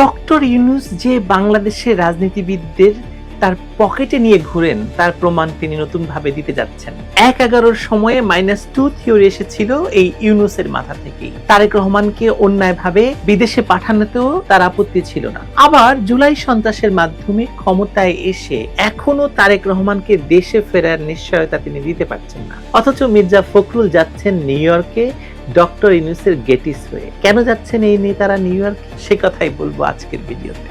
Doctor Yunus যে বাংলাদেশের রাজনীতিবিদদের তার পকেটে নিয়ে ঘুরেন, তার প্রমাণ তিনি নতুন ভাবে দিতে যাচ্ছেন। এক এগারোর সময়ে মাইনাস টু থিওরি এসেছিল এই ইউনুসের মাথা থেকেই। তারেক রহমানকে অন্যায়ভাবে বিদেশে পাঠানোতেও তার আপত্তি ছিল না। আবার জুলাই সন্ত্রাসের মাধ্যমে ক্ষমতায় এসে এখনও তারেক রহমানকে দেশে ফেরার নিশ্চয়তা তিনি দিতে পারছেন না। অথচ মির্জা ফখরুল যাচ্ছেন নিউ ইয়র্কে ডক্টর ইউনুসের গেটিস হয়ে। কেন যাচ্ছেন এই নেতারা নিউ ইয়র্ক? সে কথাই বলব আজকের ভিডিওতে।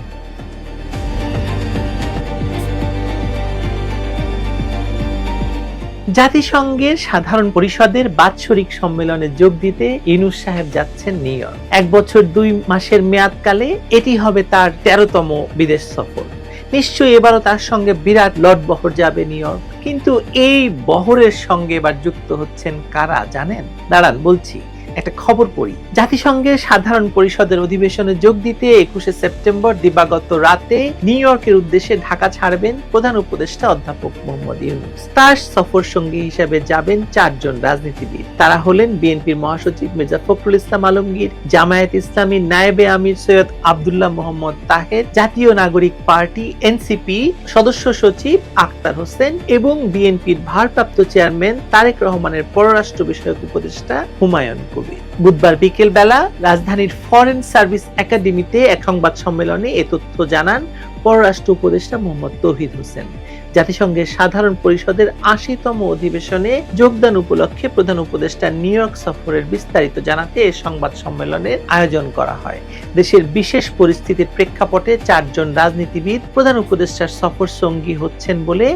জাতিসংঘের সাধারণ পরিষদের বাৎসরিক সম্মেলনে যোগ দিতে ইনুস সাহেব যাচ্ছেন নিউ ইয়র্ক। এক বছর দুই মাসের মেয়াদকালে এটি হবে তার তেরোতম বিদেশ সফর। নিশ্চয়ই এবারও তার সঙ্গে বিরাট লট বহর যাবে নিউ কিন্তু এই বহরের সঙ্গে এবার যুক্ত হচ্ছেন কারা জানেন? দাঁড়ান, বলছি। একটা খবর পড়ি। জাতিসংঘের সাধারণ পরিষদের অধিবেশনে যোগ দিতে একুশে সেপ্টেম্বর দিবাগত রাতে নিউ ইয়র্কের উদ্দেশ্যে ঢাকা ছাড়বেন প্রধান উপদেষ্টা অধ্যাপক মোহাম্মদ ইউনুস। তার সফর সঙ্গী হিসেবে যাবেন চারজন রাজনীতিবিদ। তারা হলেন বিএনপির মহাসচিব মির্জা ফখরুল ইসলাম আলমগীর, জামায়াত ইসলামী নায়েবে আমির সৈয়দ আবদুল্লাহ মোহাম্মদ তাহের, জাতীয় নাগরিক পার্টি এনসিপি সদস্য সচিব আক্তার হোসেন এবং বিএনপির ভারপ্রাপ্ত চেয়ারম্যান তারেক রহমানের পররাষ্ট্র বিষয়ক উপদেষ্টা হুমায়ুন কবির। বুধবার বিকেল বেলা রাজধানীর ফরেন সার্ভিস একাডেমিতে এক সংবাদ সম্মেলনে এ তথ্য জানান পররাষ্ট্র উপদেষ্টা মোহাম্মদ তৌহিদ হোসেন। জাতিসংঘের সাধারণ পরিষদের আশিতম অধিবেশনে যোগদান উপলক্ষে প্রধান উপদেষ্টা নিউ ইয়র্ক সফরের বিস্তারিত জানাতে এ সংবাদ সম্মেলনের আয়োজন করা হয়। দেশের বিশেষ পরিস্থিতির প্রেক্ষাপটে চারজন রাজনীতিবিদ প্রধান উপদেষ্টার সফর সঙ্গী হচ্ছেন বলে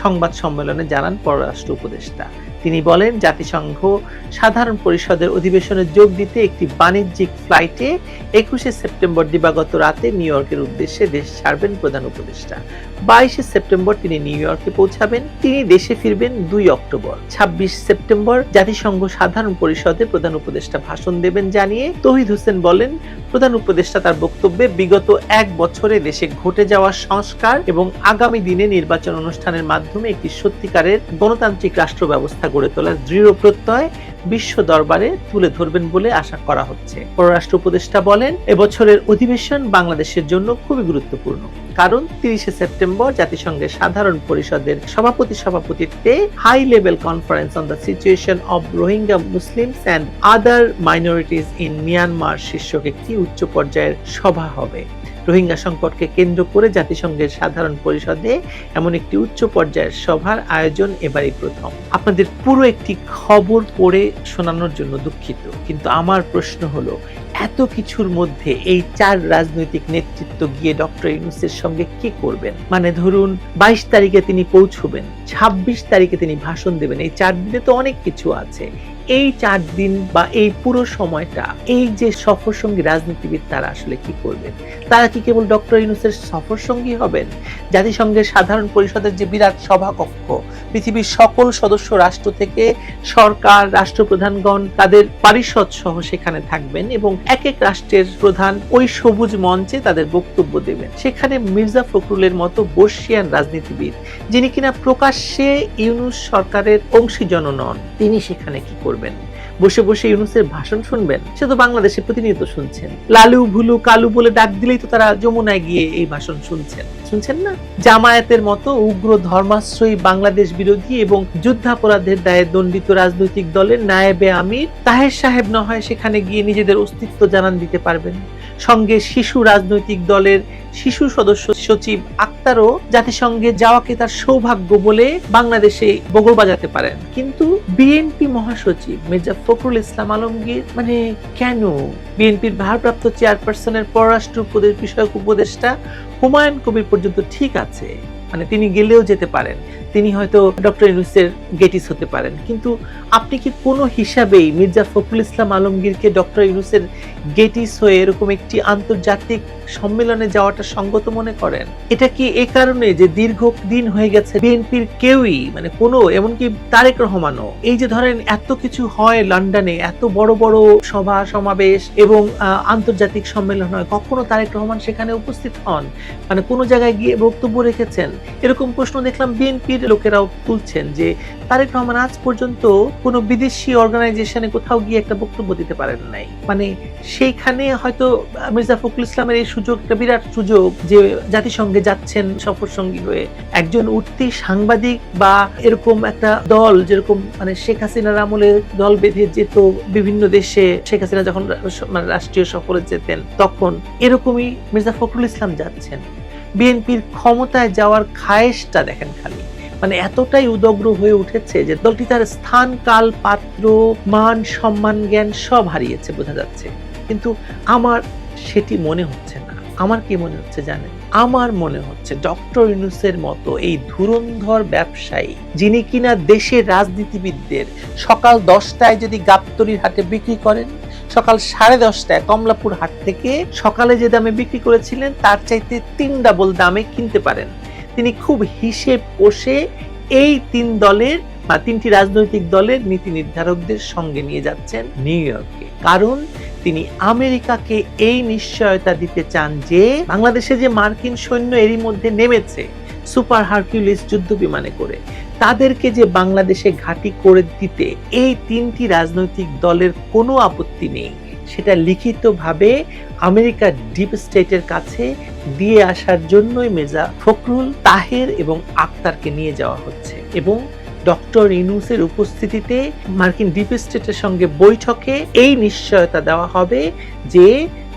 সংবাদ সম্মেলনে জানান পররাষ্ট্র উপদেষ্টা। তিনি বলেন, জাতিসংঘ সাধারণ পরিষদের অধিবেশনে যোগ দিতে একটি বাণিজ্যিক ফ্লাইটে একুশে সেপ্টেম্বর দিবাগত রাতে নিউ ইয়র্কের উদ্দেশ্যে দেশ ছাড়বেন প্রধান উপদেষ্টা। বাইশে সেপ্টেম্বর তিনি নিউ ইয়র্কে পৌঁছাবেন, তিনি দেশে ফিরবেন দুই অক্টোবর। ছাব্বিশ সেপ্টেম্বর জাতিসংঘ সাধারণ পরিষদে প্রধান উপদেষ্টা ভাষণ দেবেন জানিয়ে তহিদ হোসেন বলেন, প্রধান উপদেষ্টা তার বক্তব্যে বিগত এক বছরে দেশে ঘটে যাওয়া সংস্কার এবং আগামী দিনে নির্বাচন অনুষ্ঠানের মাধ্যমে একটি সত্যিকারের গণতান্ত্রিক রাষ্ট্র ব্যবস্থা গড়ে তোলার দৃঢ় প্রত্যয় বিশ্ব দরবারে তুলে ধরবেন বলে আশা করা হচ্ছে। পররাষ্ট্র উপদেষ্টা বলেন, এবছরের অধিবেশন বাংলাদেশের জন্য খুবই গুরুত্বপূর্ণ। কারণ তিরিশে সেপ্টেম্বর জাতিসংঘের সাধারণ পরিষদের সভাপতি সভাপতিত্বে high level conference on the situation of Rohingya Muslims and other minorities in Myanmar শীর্ষক একটি উচ্চ পর্যায়ের সভা হবে। রোহিঙ্গা সংকটকে কেন্দ্র করে জাতিসংঘের সাধারণ পরিষদে এমন একটি উচ্চ পর্যায়ের সভার আয়োজন এবারই প্রথম। আপনাদের পুরো একটি খবর পড়ে শোনানোর জন্য দুঃখিত। কিন্তু আমার প্রশ্ন হলো, এত কিছুর মধ্যে এই চার রাজনৈতিক নেতৃত্ব গিয়ে ডক্টর ইউনুসের সঙ্গে কি করবেন? মানে ধরুন, বাইশ তারিখে তিনি পৌঁছবেন, ছাব্বিশ তারিখে তিনি ভাষণ দেবেন, এই চার দিনে তো অনেক কিছু আছে। এই চার দিন বা এই পুরো সময়টা, এই যে সফর সঙ্গী রাজনীতিবিদ তারা আসলে কি করবেন? তারা কি কেবল ডক্টর ইউনুসের সফর সঙ্গী হবেন? জাতিসংঘের সাধারণ পরিষদের যে বিরাট সভাকক্ষ, পৃথিবীর সকল সদস্য রাষ্ট্র থেকে সরকার, রাষ্ট্রপ্রধানগণ তাদের পারিষদ সহ সেখানে থাকবেন এবং এক এক রাষ্ট্রের প্রধান ওই সবুজ মঞ্চে তাদের বক্তব্য দেবেন। সেখানে মির্জা ফখরুলের মতো বর্ষিয়ান রাজনীতিবিদ, যিনি কিনা প্রকাশ্যে ইউনুস সরকারের অংশীজন নন, তিনি সেখানে কি করবেন? বসে বসে ইউনুসের ভাষণ শুনবেন। সে তো বাংলাদেশে প্রতিনিয়ত শুনছেন। লালু, ভুলু, কালু বলে ডাক দিলেই তো তারা যমুনায় গিয়ে এই ভাষণ শুনছেন। শুনছেন না? জামায়াতের মতো উগ্র ধর্মাশ্রয়ী বাংলাদেশ বিরোধী এবং যুদ্ধাপরাধের দায়ে দণ্ডিত রাজনৈতিক দলের নায়েবে আমির তাহের সাহেব না হয় সেখানে গিয়ে নিজেদের অস্তিত্ব জানান দিতে পারবেন। সঙ্গে শিশু রাজনৈতিক দলের শিশু সদস্য সচিব আক্তারও জাতিসংঘে যাওয়াকে তার সৌভাগ্য বলে বাংলাদেশে বগল বাজাতে পারেন। কিন্তু বিএনপি মহাসচিব মির্জা ফখরুল ইসলাম আলমগীর মানে কেন? বিএনপির ভারপ্রাপ্ত চেয়ারপারসনের পররাষ্ট্র উপদেশ বিষয়ক উপদেষ্টা হুমায়ুন কবির পর্যন্ত ঠিক আছে। মানে তিনি গেলেও যেতে পারেন। তিনি হয়তো ডক্টর ইউনুসের গেটিস হতে পারেন। কিন্তু আপনি কি কোনো হিসাবেই মির্জা ফখরুল ইসলাম আলমগীরকে ডক্টর ইউনুসের গেটিস হয়ে এরকম একটি আন্তর্জাতিক সম্মেলনে যাওয়াটা সঙ্গত মনে করেন? এটা কি এ কারণে যে দীর্ঘ দিন হয়ে গেছে বিএনপির কেউই মানে কোনো, এমনকি তারেক রহমানও? এই যে ধরেন এত কিছু হয় লন্ডনে, এত বড় বড় সভা, সমাবেশ এবং আন্তর্জাতিক সম্মেলন হয়, কখনো তারেক রহমান সেখানে উপস্থিত হন? মানে কোনো জায়গায় গিয়ে বক্তব্য রেখেছেন? এরকম প্রশ্ন দেখলাম বিএনপির লোকেরাও তুলছেন যে, তারেক রহমান আজ পর্যন্ত কোনো বিদেশি অর্গানাইজেশনে কোথাও গিয়ে একটা বক্তব্য দিতে পারেন নাই। মানে সেইখানে হয়তো মির্জা ফখরুল ইসলামের এই সুযোগ একটা বিরাট সুযোগ যে জাতিসংঘে যাচ্ছেন সফর সঙ্গী হয়ে। একজন উঠতি সাংবাদিক বা এরকম একটা দল, যেরকম মানে শেখ হাসিনার আমলে দল বেঁধে যেত বিভিন্ন দেশে, শেখ হাসিনা যখন মানে রাষ্ট্রীয় সফরে যেতেন, তখন এরকমই মির্জা ফখরুল ইসলাম যাচ্ছেন। বিএনপির ক্ষমতায় যাওয়ার খায়েশটা দেখেন খালি। মানে এতটাই উদগ্র হয়ে উঠেছে যে দলটি তার স্থান, কাল, পাত্র, মান, সম্মান, জ্ঞান সব হারিয়েছে, বোঝা যাচ্ছে। কিন্তু আমার সেটি মনে হচ্ছে আমার কি মনে হচ্ছে জানেন? আমার মনে হচ্ছে ডক্টর ইউনুসের মতো এই ধুরন্ধর ব্যবসায়ী, যিনি কিনা দেশের রাজনীতিবিদদের সকাল দশটায় যদি গাবতলির হাটে বিক্রি করেন, সকাল সাড়ে দশটায় কমলাপুর হাট থেকে সকালে যে দামে বিক্রি করেছিলেন, তার চাইতে তিন ডাবল দামে কিনতে পারেন। তিনি খুব হিসেব কষে এই তিন দলের বা তিনটি রাজনৈতিক দলের নীতি নির্ধারকদের সঙ্গে নিয়ে যাচ্ছেন নিউ ইয়র্কে। কারণ তিনি আমেরিকাকে এই নিশ্চয়তা দিতে চান যে বাংলাদেশে যে মার্কিন সৈন্য এরই মধ্যে নেমেছে সুপার হারকিউলিস যুদ্ধ বিমানে করে, তাদেরকে যে বাংলাদেশে ঘাঁটি করে দিতে এই তিনটি রাজনৈতিক দলের কোনো আপত্তি নেই, সেটা লিখিতভাবে আমেরিকার ডিপ স্টেটের কাছে দিয়ে আসার জন্যই মেজা ফখরুল তাহের এবং আক্তারকে নিয়ে যাওয়া হচ্ছে এবং ডক্টর ইনুসের উপস্থিতিতে মার্কিন ডিপ স্টেটের সঙ্গে বৈঠকে এই নিশ্চয়তা দেওয়া হবে যে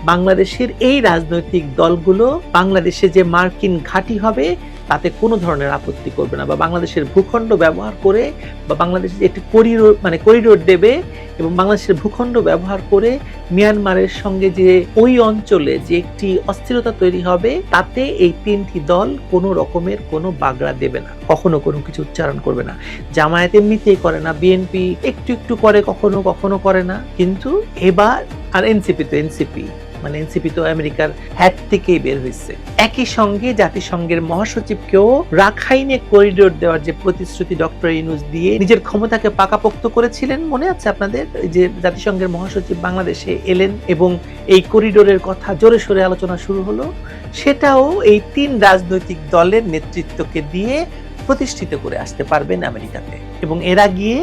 বাংলাদেশের এই রাজনৈতিক দলগুলো বাংলাদেশে যে মার্কিন ঘাঁটি হবে তাতে কোনো ধরনের আপত্তি করবে না বা বাংলাদেশের ভূখণ্ড ব্যবহার করে বা বাংলাদেশের একটি করিডোর মানে করিডোর দেবে এবং বাংলাদেশের ভূখণ্ড ব্যবহার করে মিয়ানমারের সঙ্গে যে ওই অঞ্চলে যে একটি অস্থিরতা তৈরি হবে, তাতে এই তিনটি দল কোনো রকমের কোনো বাগড়া দেবে না, কখনো কোনো কিছু উচ্চারণ করবে না। জামায়াত এমনিতেই করে না বিএনপি একটু একটু করে, কখনো কখনো করে না, কিন্তু এবার, আর এনসিপি তো এনসিপি মানে এনসিপি তো আমেরিকার হ্যাট থেকেই বের হয়েছে। একই সঙ্গে জাতিসংঘের মহাসচিবকেও রাখাইনে করিডোর দেওয়ার যে প্রতিশ্রুতি ডক্টর ইনুস দিয়ে নিজের ক্ষমতাকে পাকাপোক্ত করেছিলেন, মনে আছে আপনাদের? যে জাতিসংঘের মহাসচিব বাংলাদেশে এলেন এবং এই করিডোরের কথা জোরে সোরে আলোচনা শুরু হলো, সেটাও এই তিন রাজনৈতিক দলের নেতৃত্বকে দিয়ে প্রতিষ্ঠিত করে আসতে পারবেন আমেরিকাতে। এবং এরা গিয়ে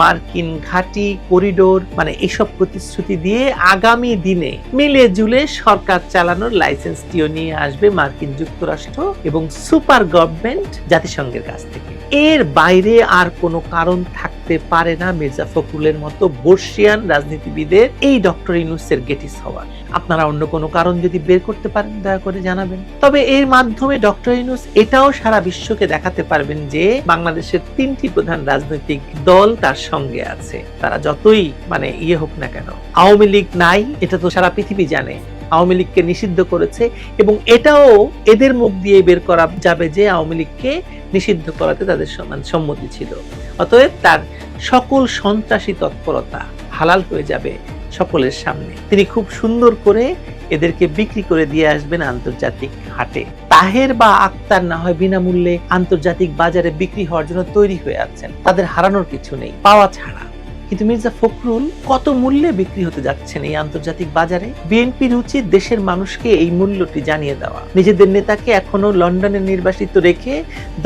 মার্কিন ঘাটি, করিডোর মানে এসব প্রতিশ্রুতি দিয়ে আগামী দিনে মিলে জুলে সরকার চালানোর লাইসেন্সটিও নিয়ে আসবে মার্কিন যুক্তরাষ্ট্র এবং সুপার গভর্নমেন্ট জাতিসংঘের কাছ থেকে। এর বাইরে আর কোনো কারণ থাকতে পারে না মির্জা ফখরুলের মতো বর্ষিয়ান রাজনীতিবিদের এই ডক্টর ইনুসের গেটিস হওয়ার। আপনারা অন্য কোনো কারণ যদি বের করতে পারেন, দয়া করে জানাবেন। তবে এর মাধ্যমে ডক্টর ইনুস এটাও সারা বিশ্বকে দেখাতে পারবেন যে বাংলাদেশের তিনটি প্রধান রাজনৈতিক দল তার সঙ্গে আছে। তারা যতই মানে ইয়ে হোক না কেন, আওয়ামী লীগ নাই, এটা তো সারা পৃথিবী জানে। আওয়ামী লীগকে নিষিদ্ধ করেছে এবং এটাও এদের মুখ দিয়ে বের করা যাবে যে আওয়ামী লীগকে নিষিদ্ধ করাতে তাদের সমান সম্মতি ছিল। অতএব তার সকল সন্ত্রাসী তৎপরতা হালাল হয়ে যাবে সকলের সামনে। তিনি খুব সুন্দর করে এদেরকে বিক্রি করে দিয়ে আসবেন আন্তর্জাতিক হাটে। তাহের বা আক্তার না হয় বিনামূল্যে আন্তর্জাতিক বাজারে বিক্রি হওয়ার জন্য তৈরি হয়ে আছেন। তাদের হারানোর কিছু নেই, পাওয়া ছাড়া। কিন্তু মির্জা ফখরুল কত মূল্যে বিক্রি হতে যাচ্ছেন এই আন্তর্জাতিক বাজারে? বিএনপির উচিত দেশের মানুষকে এই মূল্যটি জানিয়ে দেওয়া। নিজেদের নেতাকে এখনও লন্ডনে নির্বাসিত রেখে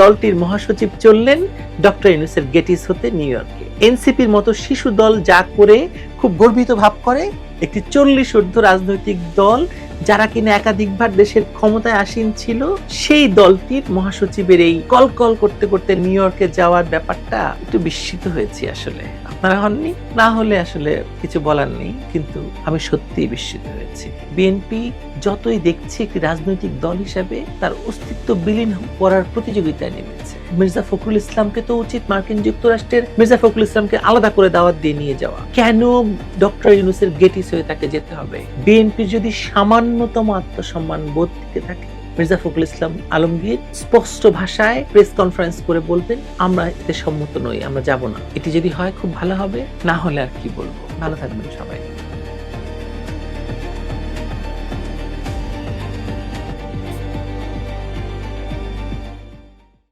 দলটির মহাসচিব চললেন ডক্টর ইউনুসের গেটিস হতে নিউ ইয়র্কে। এনসিপির মতো শিশু দল যা করে খুব গর্বিত ভাব করে, একটি চল্লিশ ঊর্ধ্ব রাজনৈতিক দল যারা কিনা একাধিকবার দেশের ক্ষমতায় আসীন ছিল, সেই দলটির মহাসচিবের এই কল কল করতে করতে নিউ ইয়র্কে যাওয়ার ব্যাপারটা একটু বিস্মিত হয়েছি আসলে। আপনারা হননি? না হলে আসলে কিছু বলার নেই, কিন্তু আমি সত্যিই বিস্মিত হয়েছি। বিএনপি যতই দেখছি একটি রাজনৈতিক দল হিসাবে, তার অস্তিত্ব বিলীন করার প্রতিযোগিতায় নেমেছে। মির্জা ফখরুল ইসলামকে তো উচিত মার্কিন যুক্তরাষ্ট্রের মির্জা ফখরুল ইসলামকে আলাদা করে দাওয়াত দিয়ে নিয়ে যাওয়া। কেন ডক্টর ইউনুসের গেটিস হয়ে তাকে যেতে হবে? বিএনপি যদি সামান্যতম আত্মসম্মান বোধ থেকে থাকে মির্জা ফখরুল ইসলাম আলমগীর স্পষ্ট ভাষায় প্রেস কনফারেন্স করে বলবেন, আমরা এতে সম্মত নই, আমরা যাব না। এটি যদি হয়, খুব ভালো হবে। না হলে আর কি বলব? ভালো থাকবেন সবাই।